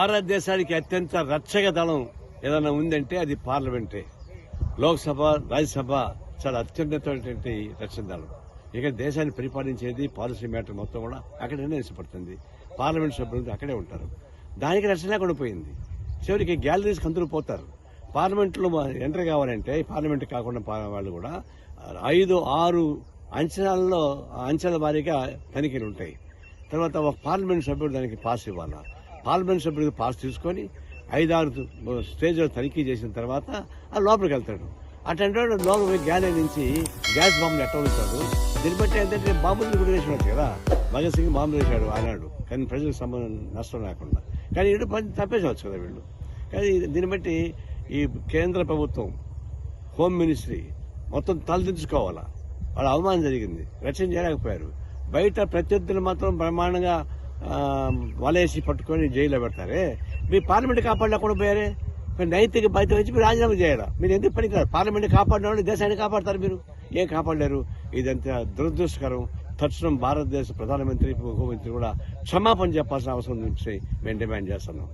భారతదేశానికి అత్యంత రక్షక దళం ఏదైనా ఉందంటే అది పార్లమెంటే. లోక్సభ రాజ్యసభ చాలా అత్యున్నతమైనటువంటి రక్షణ దళం. ఇక దేశాన్ని పరిపాలించేది పాలసీ మ్యాటర్ మొత్తం కూడా అక్కడ నిర్ణయించబడుతుంది. పార్లమెంట్ సభ్యులు అక్కడే ఉంటారు. దానికి రక్షణ కొనిపోయింది పోయింది. చివరికి గ్యాలరీస్కి అందరూ పోతారు. పార్లమెంట్లో ఎంటర్ కావాలంటే పార్లమెంట్ కాకుండా వాళ్ళు కూడా ఐదు ఆరు అంచనాల్లో ఆ వారీగా తనిఖీలు ఉంటాయి. తర్వాత ఒక పార్లమెంట్ సభ్యుడు దానికి పాస్ ఇవ్వాలి? పార్లమెంట్ సభ్యుడికి పాస్ తీసుకొని ఐదారు స్టేజ్లో తనిఖీ చేసిన తర్వాత ఆ లోపలికి వెళ్తాడు. అటువంటి లోపల పోయి గ్యాలరీ నుంచి గ్యాస్ బాంబులు ఎట్ట ఉంటాడు దీన్ని బట్టి ఏంటంటే బాంబులు కూడా వేసినట్టు కదా. భగత్ సింగ్ బాంబులు వేశాడు ఆనాడు. కానీ ప్రజలకు సంబంధం నష్టం లేకుండా కానీ వీడు పని తప్పేసవచ్చు కదా వీళ్ళు. కానీ దీన్ని బట్టి ఈ కేంద్ర ప్రభుత్వం హోమ్ మినిస్ట్రీ మొత్తం తలదించుకోవాలా? వాళ్ళ అవమానం జరిగింది. రక్షణ చేయలేకపోయారు. బయట ప్రత్యర్థులు మాత్రం బ్రహ్మాండంగా వలేసి పట్టుకొని జైల్లో పెడతారే? మీ పార్లమెంట్ కాపాడలేకుండా పోయారే? మీరు నైతిక బాధ్యత వచ్చి మీరు రాజీనామా చేయాలా? మీరు ఎందుకు పనికిరారు? పార్లమెంట్ కాపాడిన దేశాన్ని కాపాడతారు మీరు. ఏం కాపాడలేరు? ఇదంతా దురదృష్టకరం. తక్షణం భారతదేశ ప్రధానమంత్రి హోంమంత్రి కూడా క్షమాపణ చెప్పాల్సిన అవసరం నుంచి మేము డిమాండ్ చేస్తున్నాం.